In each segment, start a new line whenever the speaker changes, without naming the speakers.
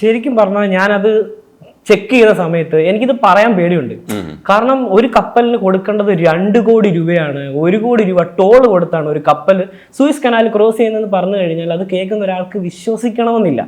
ശരിക്കും പറഞ്ഞാൽ ഞാനത് ചെക്ക് ചെയ്ത സമയത്ത് എനിക്കിത് പറയാൻ പേടിയുണ്ട്. കാരണം ഒരു കപ്പലിന് കൊടുക്കേണ്ടത് രണ്ട് കോടി രൂപയാണ്. ഒരു കോടി രൂപ ടോൾ കൊടുത്താണ് ഒരു കപ്പൽ. സൂയിസ് കനാൽ ക്രോസ് ചെയ്യുന്നതെന്ന് പറഞ്ഞു കഴിഞ്ഞാൽ അത് കേൾക്കുന്ന ഒരാൾക്ക് വിശ്വസിക്കണമെന്നില്ല.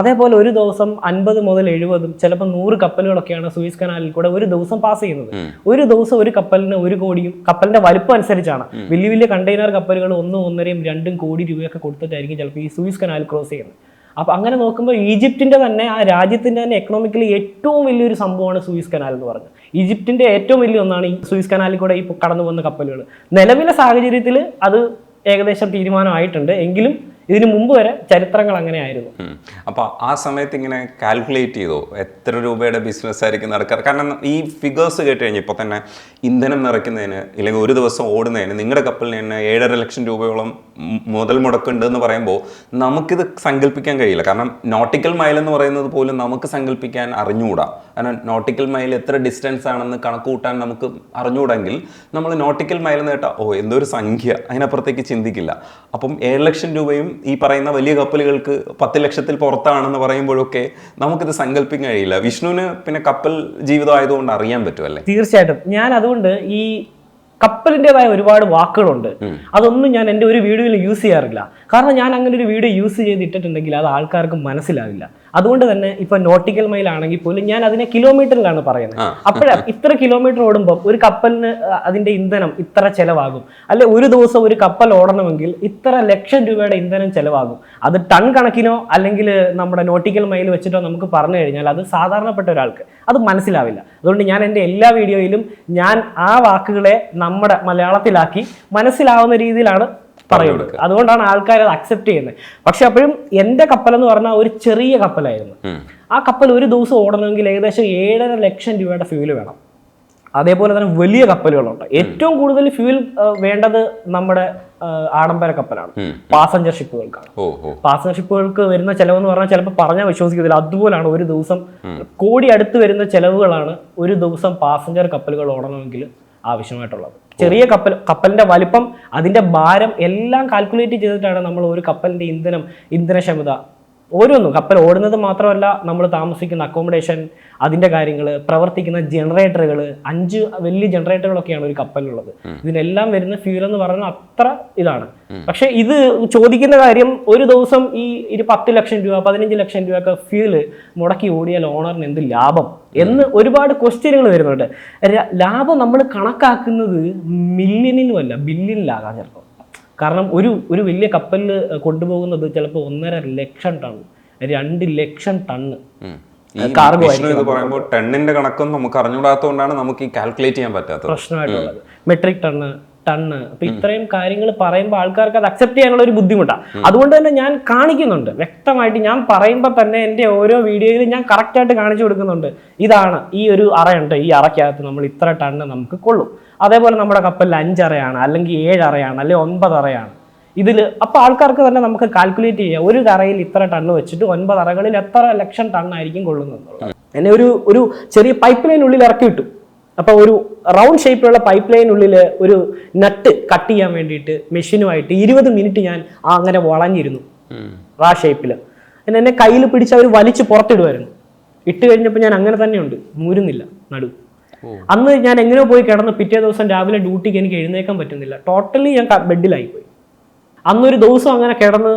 അതേപോലെ ഒരു ദിവസം അൻപത് മുതൽ എഴുപതും ചിലപ്പോൾ നൂറ് കപ്പലുകളൊക്കെയാണ് സൂയിസ് കനാലിൽ കൂടെ ഒരു ദിവസം പാസ് ചെയ്യുന്നത്. ഒരു ദിവസം ഒരു കപ്പലിന് ഒരു കോടിയും കപ്പലിന്റെ വലുപ്പം അനുസരിച്ചാണ്. വലിയ വലിയ കണ്ടെയ്നർ കപ്പലുകൾ ഒന്നും ഒന്നരയും രണ്ടും കോടി രൂപയൊക്കെ കൊടുത്തിട്ടായിരിക്കും ചിലപ്പോൾ ഈ സൂയിസ് കനാൽ ക്രോസ് ചെയ്യുന്നത്. അപ്പൊ അങ്ങനെ നോക്കുമ്പോൾ ഈജിപ്തിന്റെ തന്നെ ആ രാജ്യത്തിന്റെ തന്നെ എക്കണോമിക്കലി ഏറ്റവും വലിയൊരു സംഭവമാണ് സൂയിസ് കനാൽ എന്ന് പറഞ്ഞത്. ഈജിപ്തിന്റെ ഏറ്റവും വലിയ ഒന്നാണ് ഈ സൂയിസ് കനാലിൽ കൂടെ ഈ കടന്നു പോകുന്ന കപ്പലുകൾ. നിലവിലെ സാഹചര്യത്തിൽ അത് ഏകദേശം തീരുമാനമായിട്ടുണ്ട്. എങ്കിലും ഇതിനു മുമ്പ് വരെ ചരിത്രങ്ങൾ അങ്ങനെ
ആയിരുന്നു അപ്പൊ ആ സമയത്ത് ഇങ്ങനെ കാൽക്കുലേറ്റ് ചെയ്തോ? എത്ര രൂപയുടെ ബിസിനസ് ആയിരിക്കും നടക്കാറ്? കാരണം ഈ ഫിഗേഴ്സ് കേട്ട് കഴിഞ്ഞാൽ ഇപ്പോൾ തന്നെ ഇന്ധനം നിറയ്ക്കുന്നതിന് ഇല്ലെങ്കിൽ ഒരു ദിവസം ഓടുന്നതിന് നിങ്ങളുടെ കപ്പലിന് തന്നെ ഏഴര ലക്ഷം രൂപയോളം മുതൽ മുടക്കുണ്ട് എന്ന് പറയുമ്പോൾ നമുക്കിത് സങ്കല്പിക്കാൻ കഴിയില്ല. കാരണം നോട്ടിക്കൽ മൈൽ എന്ന് പറയുന്നത് പോലും നമുക്ക് സങ്കല്പിക്കാൻ അറിഞ്ഞുകൂടാ. കാരണം നോട്ടിക്കൽ മൈൽ എത്ര ഡിസ്റ്റൻസ് ആണെന്ന് കണക്ക് കൂട്ടാൻ നമുക്ക് അറിഞ്ഞുകൂടെങ്കിൽ നമ്മൾ നോട്ടിക്കൽ മൈൽ എന്ന് കേട്ടാൽ ഓ എന്തോ ഒരു സംഖ്യ. അതിനപ്പുറത്തേക്ക് ചിന്തിക്കില്ല. അപ്പം ഏഴ് ലക്ഷം രൂപയും ഈ പറയുന്ന വലിയ കപ്പലുകൾക്ക് പത്ത് ലക്ഷത്തിൽ പുറത്താണെന്ന് പറയുമ്പോഴൊക്കെ നമുക്കിത് സങ്കല്പിക്കാൻ കഴിയില്ല. വിഷ്ണുവിന് പിന്നെ കപ്പൽ ജീവിതം ആയതുകൊണ്ട് അറിയാൻ പറ്റുമല്ലേ
തീർച്ചയായിട്ടും. ഞാൻ അതുകൊണ്ട് ഈ കപ്പലിന്റെതായ ഒരുപാട് വാക്കുകളുണ്ട്. അതൊന്നും ഞാൻ എന്റെ ഒരു വീഡിയോയിൽ യൂസ് ചെയ്യാറില്ല. കാരണം ഞാൻ അങ്ങനെ ഒരു വീഡിയോ യൂസ് ചെയ്തിട്ടുണ്ടെങ്കിൽ അത് ആൾക്കാർക്ക് മനസ്സിലാവില്ല. അതുകൊണ്ട് തന്നെ ഇപ്പൊ നോട്ടിക്കൽ മൈൽ ആണെങ്കിൽ പോലും ഞാൻ അതിനെ കിലോമീറ്ററിലാണ് പറയുന്നത്. അപ്പോഴാണ് ഇത്ര കിലോമീറ്റർ ഓടുമ്പോൾ ഒരു കപ്പലിന് അതിന്റെ ഇന്ധനം ഇത്ര ചെലവാകും. അല്ലെ ഒരു ദിവസം ഒരു കപ്പൽ ഓടണമെങ്കിൽ ഇത്ര ലക്ഷം രൂപയുടെ ഇന്ധനം ചെലവാകും. അത് ടൺ കണക്കിനോ അല്ലെങ്കിൽ നമ്മുടെ നോട്ടിക്കൽ മൈൽ വെച്ചിട്ടോ നമുക്ക് പറഞ്ഞു കഴിഞ്ഞാൽ അത് സാധാരണപ്പെട്ട ഒരാൾക്ക് അത് മനസ്സിലാവില്ല. അതുകൊണ്ട് ഞാൻ എന്റെ എല്ലാ വീഡിയോയിലും ഞാൻ ആ വാക്കുകളെ നമ്മുടെ മലയാളത്തിലാക്കി മനസ്സിലാവുന്ന രീതിയിലാണ് പറയുന്നത്. അതുകൊണ്ടാണ് ആൾക്കാർ അത് അക്സെപ്റ്റ് ചെയ്യുന്നത്. പക്ഷെ അപ്പോഴും എന്റെ കപ്പൽ എന്ന് പറഞ്ഞാൽ ഒരു ചെറിയ കപ്പലായിരുന്നു.
ആ
കപ്പൽ ഒരു ദിവസം ഓടണമെങ്കിൽ ഏകദേശം ഏഴര ലക്ഷം രൂപയുടെ ഫ്യൂൽ വേണം. അതേപോലെ തന്നെ വലിയ കപ്പലുകളുണ്ട്. ഏറ്റവും കൂടുതൽ ഫ്യൂൽ വേണ്ടത് നമ്മുടെ ആഡംബര കപ്പലാണ്. പാസഞ്ചർ ഷിപ്പുകൾക്കാണ് പാസഞ്ചർ ഷിപ്പുകൾക്ക് വരുന്ന ചെലവെന്ന് പറഞ്ഞാൽ ചിലപ്പോൾ പറഞ്ഞാൽ വിശ്വസിക്കത്തില്ല. അതുപോലാണ് ഒരു ദിവസം കോടി അടുത്ത് വരുന്ന ചെലവുകളാണ് ഒരു ദിവസം പാസഞ്ചർ കപ്പലുകൾ ഓടണമെങ്കിൽ ആവശ്യമായിട്ടുള്ളത്. ചെറിയ കപ്പൽ കപ്പലിന്റെ വലിപ്പം അതിന്റെ ഭാരം എല്ലാം കാൽക്കുലേറ്റ് ചെയ്തിട്ടാണ് നമ്മൾ ഒരു കപ്പലിന്റെ ഇന്ധനം ഇന്ധനക്ഷമത ഓരോന്നും. കപ്പൽ ഓടുന്നത് മാത്രമല്ല നമ്മൾ താമസിക്കുന്ന അക്കോമഡേഷൻ അതിന്റെ കാര്യങ്ങൾ പ്രവർത്തിക്കുന്ന ജനറേറ്ററുകൾ അഞ്ച് വലിയ ജനറേറ്ററുകളൊക്കെയാണ് ഒരു കപ്പലിലുള്ളത് ഇതിനെല്ലാം വരുന്ന ഫ്യൂൽ എന്ന് പറയുന്നത് അത്ര ഇതാണ്. പക്ഷെ ഇത് ചോദിക്കുന്ന കാര്യം ഒരു ദിവസം ഈ ഒരു പത്ത് ലക്ഷം രൂപ പതിനഞ്ച് ലക്ഷം രൂപ ഒക്കെ ഫ്യൂൽ മുടക്കി ഓടിയാൽ ഓണറിന് എന്ത് ലാഭം? എന്ന് ഒരുപാട് ക്വസ്റ്റ്യനുകൾ വരുന്നുണ്ട്. ലാഭം നമ്മൾ കണക്കാക്കുന്നത് മില്യണിലുമല്ല ബില്യണിലാകാം ചിലപ്പോൾ കാരണം ഒരു ഒരു വലിയ കപ്പലിൽ കൊണ്ടുപോകുന്നത് ചിലപ്പോൾ ഒന്നര ലക്ഷം ടൺ രണ്ട് ലക്ഷം ടണ്ണ്
പറയുമ്പോൾ ടണ്ണിന്റെ കണക്കൊന്നും നമുക്ക് അറിഞ്ഞുകൂടാത്തതുകൊണ്ടാണ് നമുക്ക് ഈ കാൽക്കുലേറ്റ് ചെയ്യാൻ പറ്റാത്തത്.
പ്രശ്നമായിട്ടുള്ളത്. മെട്രിക് ടണ്ണ് ടണ്ണ് അപ്പൊ ഇത്രയും കാര്യങ്ങൾ പറയുമ്പോൾ ആൾക്കാർക്ക് അത് അക്സെപ്റ്റ് ചെയ്യാനുള്ള ഒരു ബുദ്ധിമുട്ടാണ് അതുകൊണ്ട് തന്നെ ഞാൻ കാണിക്കുന്നുണ്ട്. വ്യക്തമായിട്ട് ഞാൻ പറയുമ്പോൾ തന്നെ എന്റെ ഓരോ വീഡിയോയിലും ഞാൻ കറക്റ്റായിട്ട് ആയിട്ട് കാണിച്ചു കൊടുക്കുന്നുണ്ട്. ഇതാണ് ഈ ഒരു അറയുണ്ട് ഈ അറയ്ക്കകത്ത് നമ്മൾ ഇത്ര ടണ്ണ് നമുക്ക് കൊള്ളും. അതേപോലെ നമ്മുടെ കപ്പലിൽ അഞ്ചറയാണ് അല്ലെങ്കിൽ ഏഴറയാണ് അല്ലെങ്കിൽ ഒൻപത് അറയാണ് ഇതിൽ അപ്പോൾ ആൾക്കാർക്ക് തന്നെ നമുക്ക് കാൽക്കുലേറ്റ് ചെയ്യാം. ഒരു കറയിൽ ഇത്ര ടണ്ണ് വെച്ചിട്ട് ഒൻപത് അറകളിൽ എത്ര ലക്ഷം ടണ്ണായിരിക്കും കൊള്ളുന്നത്. എന്നെ ഒരു ഒരു ചെറിയ പൈപ്പ് ലൈനുള്ളിൽ ഇറക്കി വിട്ടു. അപ്പോൾ ഒരു റൗണ്ട് ഷേപ്പിലുള്ള പൈപ്പ് ലൈനുള്ളിൽ ഒരു നട്ട് കട്ട് ചെയ്യാൻ വേണ്ടിയിട്ട് മെഷീനുമായിട്ട് ഇരുപത് മിനിറ്റ് ഞാൻ ആ അങ്ങനെ വളഞ്ഞിരുന്നു. ആ ഷേപ്പിൽ പിന്നെ എന്നെ കയ്യിൽ പിടിച്ച് അവർ വലിച്ച് പുറത്തിടുമായിരുന്നു ഇട്ട് കഴിഞ്ഞപ്പോൾ ഞാൻ അങ്ങനെ തന്നെയുണ്ട്. മൂരുന്നില്ല. നടു. അന്ന് ഞാൻ എങ്ങനെ പോയി കിടന്ന് പിറ്റേ ദിവസം രാവിലെ ഡ്യൂട്ടിക്ക് എനിക്ക് എഴുന്നേക്കാൻ പറ്റുന്നില്ല. ടോട്ടലി ഞാൻ ബെഡിലായി പോയി അന്നൊരു ദിവസം അങ്ങനെ കിടന്ന്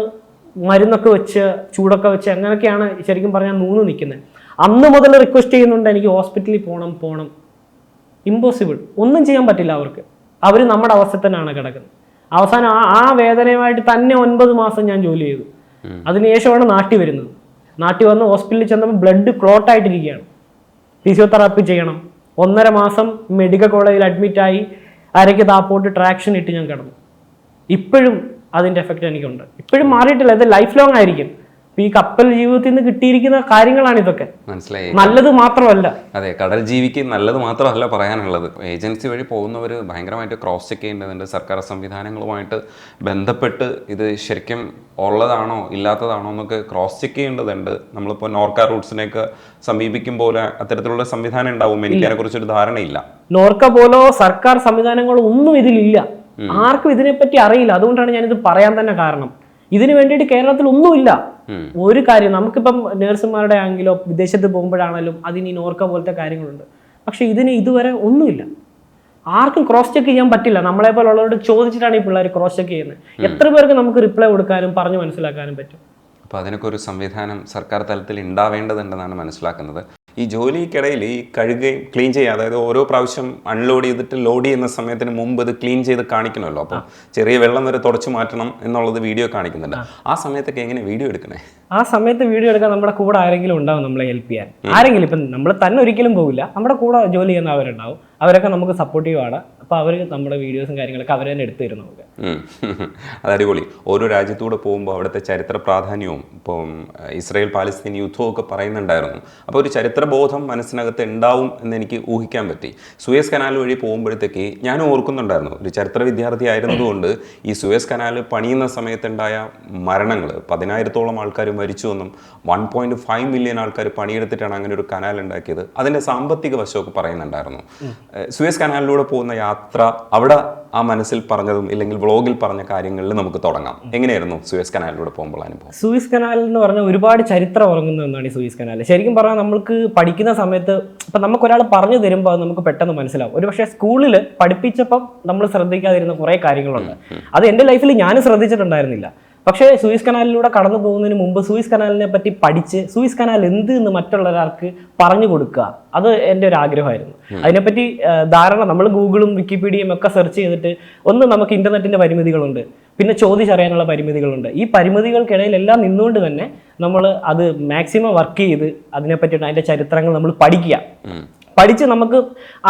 മരുന്നൊക്കെ വെച്ച് ചൂടൊക്കെ വെച്ച് അങ്ങനെയൊക്കെയാണ് ശരിക്കും പറഞ്ഞാൽ നൂന്ന് നിൽക്കുന്നത് അന്ന് മുതൽ റിക്വസ്റ്റ് ചെയ്യുന്നുണ്ട് എനിക്ക് ഹോസ്പിറ്റലിൽ പോകണം പോകണം ഇമ്പോസിബിൾ ഒന്നും ചെയ്യാൻ പറ്റില്ല അവർക്ക്. അവർ നമ്മുടെ അവസ്ഥ തന്നെയാണ് കിടക്കുന്നത്. അവസാനം ആ ആ വേദനയുമായിട്ട് തന്നെ ഒൻപത് മാസം ഞാൻ ജോലി ചെയ്തു. അതിനുശേഷമാണ് നാട്ടിൽ വരുന്നത്. നാട്ടിൽ വന്ന് ഹോസ്പിറ്റലിൽ ചെന്നപ്പോൾ ബ്ലഡ് ക്ലോട്ടായിട്ടിരിക്കുകയാണ് ഫിസിയോതെറാപ്പി ചെയ്യണം. ഒന്നര മാസം മെഡിക്കൽ കോളേജിൽ അഡ്മിറ്റായി അരയ്ക്ക് താപ്പോട്ട് ട്രാക്ഷൻ ഇട്ട് ഞാൻ കിടന്നു. ഇപ്പോഴും അതിന്റെ എഫക്റ്റ് എനിക്കുണ്ട്. ഇപ്പോഴും മാറിയിട്ടില്ല. ഇത് ലൈഫ് ലോങ് ആയിരിക്കും. ഈ കപ്പൽ ജീവിതത്തിൽ നിന്ന് കിട്ടിയിരിക്കുന്ന കാര്യങ്ങളാണ് ഇതൊക്കെ.
മനസ്സിലായി.
നല്ലത് മാത്രമല്ല.
അതെ കടൽ ജീവിക്ക് നല്ലത് മാത്രമല്ല പറയാനുള്ളത്. ഏജൻസി വഴി പോകുന്നവർ ഭയങ്കരമായിട്ട് ക്രോസ് ചെക്ക് ചെയ്യേണ്ടതുണ്ട്. സർക്കാർ സംവിധാനങ്ങളുമായിട്ട് ബന്ധപ്പെട്ട് ഇത് ശരിക്കും ഉള്ളതാണോ ഇല്ലാത്തതാണോ എന്നൊക്കെ ക്രോസ് ചെക്ക് ചെയ്യേണ്ടതുണ്ട്. നമ്മളിപ്പോൾ നോർക്ക റൂട്ട്സിനെയൊക്കെ സമീപിക്കുമ്പോൾ അത്തരത്തിലുള്ള സംവിധാനം ഉണ്ടാവും. എനിക്ക് അതിനെക്കുറിച്ചൊരു ധാരണയില്ല.
നോർക്ക പോലോ സർക്കാർ സംവിധാനങ്ങളോ ഒന്നും ഇതിലില്ല. ആർക്കും ഇതിനെപ്പറ്റി അറിയില്ല. അതുകൊണ്ടാണ് ഞാനിത് പറയാൻ തന്നെ കാരണം. ഇതിനു വേണ്ടിയിട്ട് കേരളത്തിൽ ഒന്നുമില്ല. ഒരു കാര്യം നമുക്കിപ്പം നേഴ്സുമാരുടെ ആണെങ്കിലോ വിദേശത്ത് പോകുമ്പോഴാണെങ്കിലും അതിന് ഈ നോർക്ക പോലത്തെ കാര്യങ്ങളുണ്ട്. പക്ഷെ ഇതിന് ഇതുവരെ ഒന്നുമില്ല. ആർക്കും ക്രോസ് ചെക്ക് ചെയ്യാൻ പറ്റില്ല. നമ്മളെ പോലുള്ളവരോട് ചോദിച്ചിട്ടാണ് ഈ പിള്ളേർ ക്രോസ് ചെക്ക് ചെയ്യുന്നത്. എത്ര പേർക്ക് നമുക്ക് റിപ്ലൈ കൊടുക്കാനും പറഞ്ഞു മനസ്സിലാക്കാനും പറ്റും?
അപ്പോൾ അതിനൊക്കെ ഒരു സംവിധാനം സർക്കാർ തലത്തിൽ ഉണ്ടാവേണ്ടതുണ്ടെന്നാണ് മനസ്സിലാക്കുന്നത്. ഈ ജോലിക്കിടയിൽ ഈ കഴുകുകയും ക്ലീൻ ചെയ്യുക അതായത് ഓരോ പ്രാവശ്യം അൺലോഡ് ചെയ്തിട്ട് ലോഡ് ചെയ്യുന്ന സമയത്തിന് മുമ്പ് ഇത് ക്ലീൻ ചെയ്ത് കാണിക്കണമല്ലോ. അപ്പം ചെറിയ വെള്ളം വരെ തുടച്ചു മാറ്റണം എന്നുള്ളത് വീഡിയോ കാണിക്കുന്നുണ്ട്. ആ. സമയത്തൊക്കെ എങ്ങനെ വീഡിയോ എടുക്കണേ?
ആ സമയത്ത് വീഡിയോ എടുക്കാൻ നമ്മുടെ കൂടെ ആരെങ്കിലും ഉണ്ടാവും നമ്മളെ ഹെൽപ്പ് ചെയ്യാൻ. ആരെങ്കിലും ഇപ്പം നമ്മൾ തന്നെ ഒരിക്കലും പോകില്ല നമ്മുടെ കൂടെ ജോലി ചെയ്യുന്ന അവരുണ്ടാവും അവരൊക്കെ നമുക്ക് സപ്പോർട്ടീവ് ആണ്. അപ്പോൾ അവർ നമ്മുടെ വീഡിയോസും കാര്യങ്ങളൊക്കെ അവർ തന്നെ എടുത്തു തരും നമുക്ക്.
ഉം. അത് അടിപൊളി. ഓരോ രാജ്യത്തൂടെ പോകുമ്പോൾ അവിടുത്തെ ചരിത്ര പ്രാധാന്യവും ഇപ്പം ഇസ്രയേൽ പാലസ്തീൻ യുദ്ധവും ഒക്കെ പറയുന്നുണ്ടായിരുന്നു. അപ്പോൾ ഒരു ചരിത്രബോധം മനസ്സിനകത്ത് ഉണ്ടാവും എന്ന് എനിക്ക് ഊഹിക്കാൻ പറ്റി. സുയസ് കനാൽ വഴി പോകുമ്പോഴത്തേക്ക് ഞാൻ ഓർക്കുന്നുണ്ടായിരുന്നു. ഒരു ചരിത്ര വിദ്യാർത്ഥി ആയിരുന്നതുകൊണ്ട് ഈ സുയസ് കനാൽ പണിയുന്ന സമയത്തുണ്ടായ മരണങ്ങൾ പതിനായിരത്തോളം ആൾക്കാർ മരിച്ചു എന്നും വൺ പോയിന്റ് ഫൈവ് മില്യൺ ആൾക്കാർ പണിയെടുത്തിട്ടാണ് അങ്ങനെ ഒരു കനാൽ ഉണ്ടാക്കിയത്. അതിന്റെ സാമ്പത്തിക വശമൊക്കെ പറയുന്നുണ്ടായിരുന്നു. സുയസ് കനാലിലൂടെ പോകുന്ന യാത്ര അവിടെ ആ മനസ്സിൽ പറഞ്ഞതും ഇല്ലെങ്കിൽ വ്ളോഗിൽ പറഞ്ഞ കാര്യങ്ങളിൽ നമുക്ക് തുടങ്ങാം. എങ്ങനെയായിരുന്നു സുയസ് കനാലിലൂടെ പോകുമ്പോൾ അനുഭവം?
സൂയിസ് കനാൽ എന്ന് പറഞ്ഞാൽ ഒരുപാട് ചരിത്രം ഉറങ്ങുന്ന ഒന്നാണ് ഈ സൂയിസ് കനാൽ ശരിക്കും പറഞ്ഞാൽ നമുക്ക് പഠിക്കുന്ന സമയത്ത് ഇപ്പം നമുക്ക് ഒരാൾ പറഞ്ഞു തരുമ്പോൾ അത് നമുക്ക് പെട്ടെന്ന് മനസ്സിലാവും. ഒരു പക്ഷേ സ്കൂളിൽ പഠിപ്പിച്ചപ്പം നമ്മൾ ശ്രദ്ധിക്കാതിരുന്ന കുറേ കാര്യങ്ങളുണ്ട്. അത് എന്റെ ലൈഫിൽ ഞാൻ ശ്രദ്ധിച്ചിട്ടുണ്ടായിരുന്നില്ല. പക്ഷേ സൂയിസ് കനാലിലൂടെ കടന്നു പോകുന്നതിന് മുമ്പ് സൂയിസ് കനാലിനെ പറ്റി പഠിച്ച് സൂയിസ് കനാൽ എന്ത് എന്ന് മറ്റുള്ള ഒരാൾക്ക് പറഞ്ഞു കൊടുക്കുക അത് എന്റെ ഒരു ആഗ്രഹമായിരുന്നു. അതിനെപ്പറ്റി ധാരണ നമ്മൾ ഗൂഗിളും വിക്കിപീഡിയയും ഒക്കെ സെർച്ച് ചെയ്തിട്ട് ഒന്ന് നമുക്ക് ഇന്റർനെറ്റിന്റെ പരിമിതികളുണ്ട് പിന്നെ ചോദിച്ചറിയാനുള്ള പരിമിതികളുണ്ട്. ഈ പരിമിതികൾക്കിടയിൽ എല്ലാം നിന്നുകൊണ്ട് തന്നെ നമ്മൾ അത് മാക്സിമം വർക്ക് ചെയ്ത് അതിനെ അതിന്റെ അതിന്റെ ചരിത്രങ്ങൾ നമ്മൾ പഠിക്കുക. പഠിച്ച് നമുക്ക്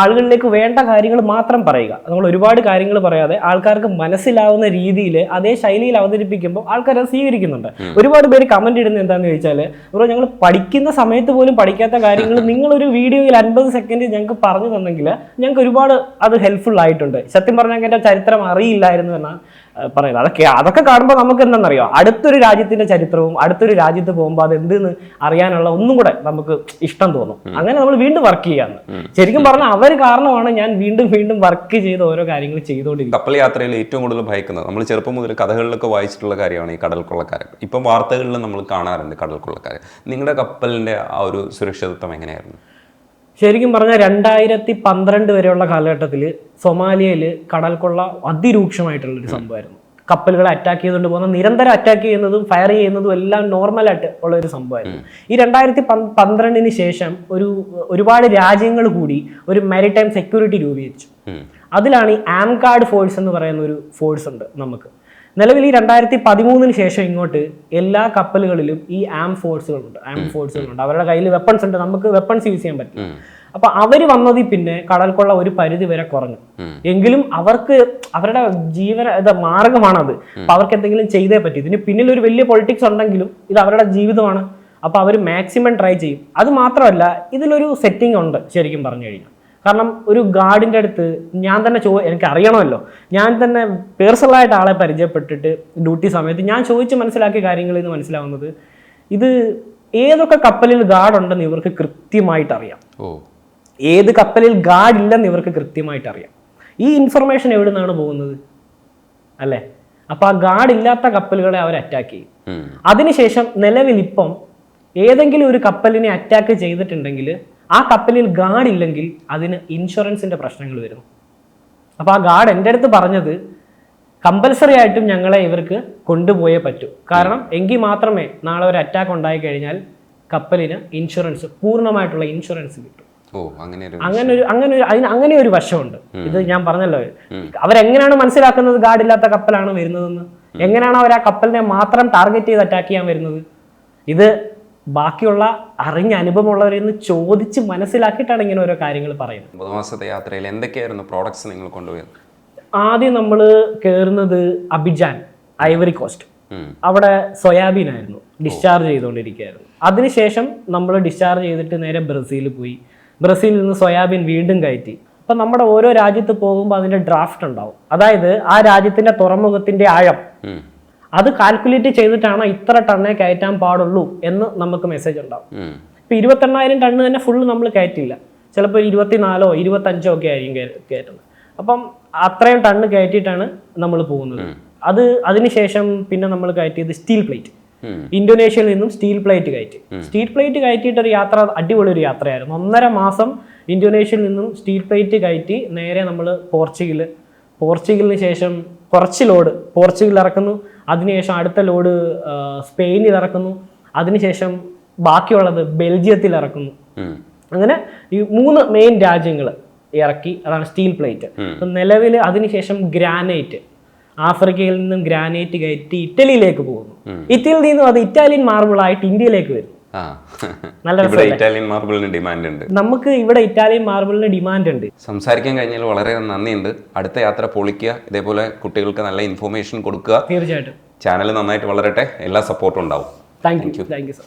ആളുകളിലേക്ക് വേണ്ട കാര്യങ്ങൾ മാത്രം പറയുക. നമ്മൾ ഒരുപാട് കാര്യങ്ങൾ പറയാതെ ആൾക്കാർക്ക് മനസ്സിലാവുന്ന രീതിയിൽ അതേ ശൈലിയിൽ അവതരിപ്പിക്കുമ്പോൾ ആൾക്കാർ അത് സ്വീകരിക്കുന്നുണ്ട്. ഒരുപാട് പേര് കമന്റ് ഇടുന്നത് എന്താണെന്ന് ചോദിച്ചാൽ ബ്രോ ഞങ്ങൾ പഠിക്കുന്ന സമയത്ത് പോലും പഠിക്കാത്ത കാര്യങ്ങൾ നിങ്ങളൊരു വീഡിയോയിൽ അൻപത് സെക്കൻഡ് ഞങ്ങൾക്ക് പറഞ്ഞു തന്നെങ്കിൽ ഞങ്ങൾക്ക് ഒരുപാട് അത് ഹെൽപ്ഫുൾ ആയിട്ടുണ്ട്. സത്യം പറഞ്ഞാൽ എന്റെ ചരിത്രം അറിയില്ലായിരുന്നു എന്നാണ് ഏഹ് പറയുന്നത്. അതൊക്കെ അതൊക്കെ കാണുമ്പോൾ നമുക്ക് എന്താണെന്നറിയോ അടുത്തൊരു രാജ്യത്തിന്റെ ചരിത്രവും അടുത്തൊരു രാജ്യത്ത് പോകുമ്പോൾ അത് എന്തെന്ന് അറിയാനുള്ള ഒന്നും കൂടെ നമുക്ക് ഇഷ്ടം തോന്നും. അങ്ങനെ നമ്മൾ വീണ്ടും വർക്ക് ചെയ്യാന്ന്. ശരിക്കും പറഞ്ഞാൽ അവർ കാരണമാണ് ഞാൻ വീണ്ടും വീണ്ടും വർക്ക് ചെയ്ത് ഓരോ കാര്യങ്ങൾ ചെയ്തുകൊണ്ടിരിക്കുന്നത്
കപ്പൽ യാത്രയിൽ ഏറ്റവും കൂടുതൽ ഭയക്കുന്നത് നമ്മൾ ചെറുപ്പം മുതൽ കഥകളിലൊക്കെ വായിച്ചിട്ടുള്ള കാര്യമാണ് ഈ കടൽ കൊള്ളക്കാരൻ ഇപ്പം വാർത്തകളിൽ നമ്മൾ കാണാറുണ്ട് കടൽ കൊള്ളക്കാരൻ നിങ്ങളുടെ കപ്പലിന്റെ ആ ഒരു സുരക്ഷിതത്വം എങ്ങനെയായിരുന്നു?
ശരിക്കും പറഞ്ഞാൽ രണ്ടായിരത്തി പന്ത്രണ്ട് വരെയുള്ള കാലഘട്ടത്തിൽ സൊമാലിയയിൽ കടൽ കൊള്ള അതിരൂക്ഷമായിട്ടുള്ള ഒരു സംഭവമായിരുന്നു. കപ്പലുകളെ അറ്റാക്ക് ചെയ്തുകൊണ്ട് പോകുന്ന നിരന്തരം അറ്റാക്ക് ചെയ്യുന്നതും ഫയർ ചെയ്യുന്നതും എല്ലാം നോർമലായിട്ട് ഉള്ള ഒരു സംഭവമായിരുന്നു. ഈ രണ്ടായിരത്തി പന്ത്രണ്ടിന് ശേഷം ഒരു ഒരുപാട് രാജ്യങ്ങൾ കൂടി ഒരു മാരിടൈം സെക്യൂരിറ്റി രൂപീകരിച്ചു. അതിലാണ് ഈ ആംകാർഡ് ഫോഴ്സ് എന്ന് പറയുന്ന ഒരു ഫോഴ്സ് ഉണ്ട് നമുക്ക്. നിലവിൽ ഈ രണ്ടായിരത്തി പതിമൂന്നിന് ശേഷം ഇങ്ങോട്ട് എല്ലാ കപ്പലുകളിലും ഈ ആം ഫോഴ്സുകളുണ്ട് ആം ഫോഴ്സുകളുണ്ട് അവരുടെ കയ്യിൽ വെപ്പൺസ് ഉണ്ട്. നമുക്ക് വെപ്പൺസ് യൂസ് ചെയ്യാൻ പറ്റും. അപ്പൊ അവർ വന്നതിൽ പിന്നെ കടൽക്കൊള്ള ഒരു പരിധി വരെ കുറഞ്ഞു. എങ്കിലും അവർക്ക് അവരുടെ ജീവന മാർഗമാണത്. അപ്പൊ അവർക്ക് എന്തെങ്കിലും ചെയ്തേ പറ്റൂ. ഇതിന് പിന്നിൽ ഒരു വലിയ പൊളിറ്റിക്സ് ഉണ്ടെങ്കിലും ഇത് അവരുടെ ജീവിതമാണ്. അപ്പൊ അവർ മാക്സിമം ട്രൈ ചെയ്യും. അത് മാത്രമല്ല ഇതിലൊരു സെറ്റിംഗ് ഉണ്ട് ശരിക്കും പറഞ്ഞു കഴിഞ്ഞാൽ കാരണം ഒരു ഗാർഡിന്റെ അടുത്ത് ഞാൻ തന്നെ ചോ എനിക്ക് അറിയണമല്ലോ. ഞാൻ തന്നെ പേഴ്സണലായിട്ട് ആളെ പരിചയപ്പെട്ടിട്ട് ഡ്യൂട്ടി സമയത്ത് ഞാൻ ചോദിച്ച് മനസ്സിലാക്കിയ കാര്യങ്ങളിൽ നിന്ന് മനസ്സിലാവുന്നത് ഇത് ഏതൊക്കെ കപ്പലിൽ ഗാർഡ് ഉണ്ടെന്ന് ഇവർക്ക് കൃത്യമായിട്ട് അറിയാം.
ഓ.
ഏത് കപ്പലിൽ ഗാർഡ് ഇല്ലെന്ന് ഇവർക്ക് കൃത്യമായിട്ട് അറിയാം. ഈ ഇൻഫർമേഷൻ എവിടെ നിന്നാണ് പോകുന്നത്? അല്ലേ? അപ്പോൾ ആ ഗാർഡ് ഇല്ലാത്ത കപ്പലുകളെ അവർ അറ്റാക്ക് ചെയ്യും. അതിനുശേഷം നിലവിൽ ഇപ്പം ഏതെങ്കിലും ഒരു കപ്പലിനെ അറ്റാക്ക് ചെയ്തിട്ടുണ്ടെങ്കിൽ ആ കപ്പലിൽ ഗാർഡ് ഇല്ലെങ്കിൽ അതിന് ഇൻഷുറൻസിന്റെ പ്രശ്നങ്ങൾ വരുന്നു അപ്പോൾ ആ ഗാർഡ് എന്റെ അടുത്ത് പറഞ്ഞത് കമ്പൽസറി ആയിട്ടും ഞങ്ങളെ ഇവർക്ക് കൊണ്ടുപോയേ പറ്റൂ. കാരണം എങ്കിൽ മാത്രമേ നാളെ ഒരു അറ്റാക്ക് ഉണ്ടായി കഴിഞ്ഞാൽ കപ്പലിന് ഇൻഷുറൻസ് പൂർണമായിട്ടുള്ള ഇൻഷുറൻസ് കിട്ടും.
അങ്ങനെ ഒരു
അങ്ങനെ ഒരു അങ്ങനെ ഒരു അതിന് അങ്ങനെ ഒരു വശമുണ്ട്. ഇത് ഞാൻ പറഞ്ഞല്ലോ. അവരെങ്ങനെയാണ് മനസ്സിലാക്കുന്നത് ഗാർഡ് ഇല്ലാത്ത കപ്പലാണ് വരുന്നതെന്ന്? എങ്ങനെയാണ് അവർ ആ കപ്പലിനെ മാത്രം ടാർഗറ്റ് ചെയ്ത് അറ്റാക്ക് ചെയ്യാൻ വരുന്നത്? ഇത് ബാക്കിയുള്ള അറിഞ്ഞ അനുഭവമുള്ളവരിൽ നിന്ന് ചോദിച്ച് മനസ്സിലാക്കിയിട്ടാണ് ഇങ്ങനെ ഓരോ കാര്യങ്ങൾ പറയുന്നത്.
ഒമ്പത് മാസത്തെ യാത്രയിൽ എന്തൊക്കെയായിരുന്നു പ്രോഡക്ട്സ് നിങ്ങൾ കൊണ്ടുപോയത്?
ആദ്യം നമ്മൾ കയറുന്നത് അബിജാൻ ഐവറി കോസ്റ്റ് അവിടെ സോയാബീൻ ആയിരുന്നു ഡിസ്ചാർജ് ചെയ്തുകൊണ്ടിരിക്കുകയായിരുന്നു. അതിനുശേഷം നമ്മൾ ഡിസ്ചാർജ് ചെയ്തിട്ട് നേരെ ബ്രസീലിൽ പോയി. ബ്രസീലിൽ നിന്ന് സോയാബീൻ വീണ്ടും കയറ്റി. അപ്പം നമ്മുടെ ഓരോ രാജ്യത്ത് പോകുമ്പോൾ അതിന്റെ ഡ്രാഫ്റ്റ് ഉണ്ടാവും. അതായത് ആ രാജ്യത്തിന്റെ തുറമുഖത്തിന്റെ ആഴം. അത് കാൽക്കുലേറ്റ് ചെയ്തിട്ടാണ് ഇത്ര ടണ്ണേ കയറ്റാൻ പാടുള്ളൂ എന്ന് നമുക്ക് മെസ്സേജ് ഉണ്ടാവും. ഇപ്പൊ ഇരുപത്തെണ്ണായിരം ടണ്ണ് തന്നെ ഫുള്ള് നമ്മൾ കയറ്റില്ല. ചിലപ്പോൾ ഇരുപത്തിനാലോ ഇരുപത്തഞ്ചോ ഒക്കെ ആയിരിക്കും കയറ്റുന്നത്. അപ്പം അത്രയും ടണ്ണ് കയറ്റിയിട്ടാണ് നമ്മൾ പോകുന്നത്. അത് അതിനുശേഷം പിന്നെ നമ്മൾ കയറ്റിയത് സ്റ്റീൽ പ്ലേറ്റ് ഇന്തോനേഷ്യയിൽ നിന്നും സ്റ്റീൽ പ്ലേറ്റ് കയറ്റി. സ്റ്റീൽ പ്ലേറ്റ് കയറ്റിയിട്ട് ഒരു യാത്ര അടിപൊളി ഒരു യാത്രയായിരുന്നു. ഒന്നര മാസം ഇന്തോനേഷ്യയിൽ നിന്നും സ്റ്റീൽ പ്ലേറ്റ് കയറ്റി നേരെ നമ്മൾ പോർച്ചുഗൽ പോർച്ചുഗലിന് ശേഷം കുറച്ച് ലോഡ് പോർച്ചുഗൽ ഇറക്കുന്നു അതിനുശേഷം അടുത്ത ലോഡ് സ്പെയിനിൽ ഇറക്കുന്നു അതിനുശേഷം ബാക്കിയുള്ളത് ബെൽജിയത്തിൽ ഇറക്കുന്നു. അങ്ങനെ ഈ മൂന്ന് മെയിൻ രാജ്യങ്ങൾ ഇറക്കി അതാണ് സ്റ്റീൽ പ്ലേറ്റ്. അപ്പം നിലവിൽ അതിനുശേഷം ഗ്രാനൈറ്റ് ആഫ്രിക്കയിൽ നിന്നും ഗ്രാനൈറ്റ് കയറ്റി ഇറ്റലിയിലേക്ക് പോകുന്നു. ഇറ്റലിയിൽ നിന്നും അത് ഇറ്റാലിയൻ മാർബിളായിട്ട് ഇന്ത്യയിലേക്ക് വരും
ആ
നല്ല
ഇവിടെ ഇറ്റാലിയൻ മാർബിളിന് ഡിമാൻഡ് ഉണ്ട്.
നമുക്ക് ഇവിടെ ഇറ്റാലിയൻ മാർബിളിന് ഡിമാൻഡ് ഉണ്ട്.
സംസാരിക്കാൻ കഴിഞ്ഞാൽ വളരെ നന്ദിയുണ്ട്. അടുത്ത യാത്ര പൊളിക്കുക ഇതേപോലെ കുട്ടികൾക്ക് നല്ല ഇൻഫോർമേഷൻ കൊടുക്കുക.
തീർച്ചയായിട്ടും.
ചാനൽ നന്നായിട്ട് വളരട്ടെ. എല്ലാ സപ്പോർട്ടും ഉണ്ടാവും.
Thank you thank you sir.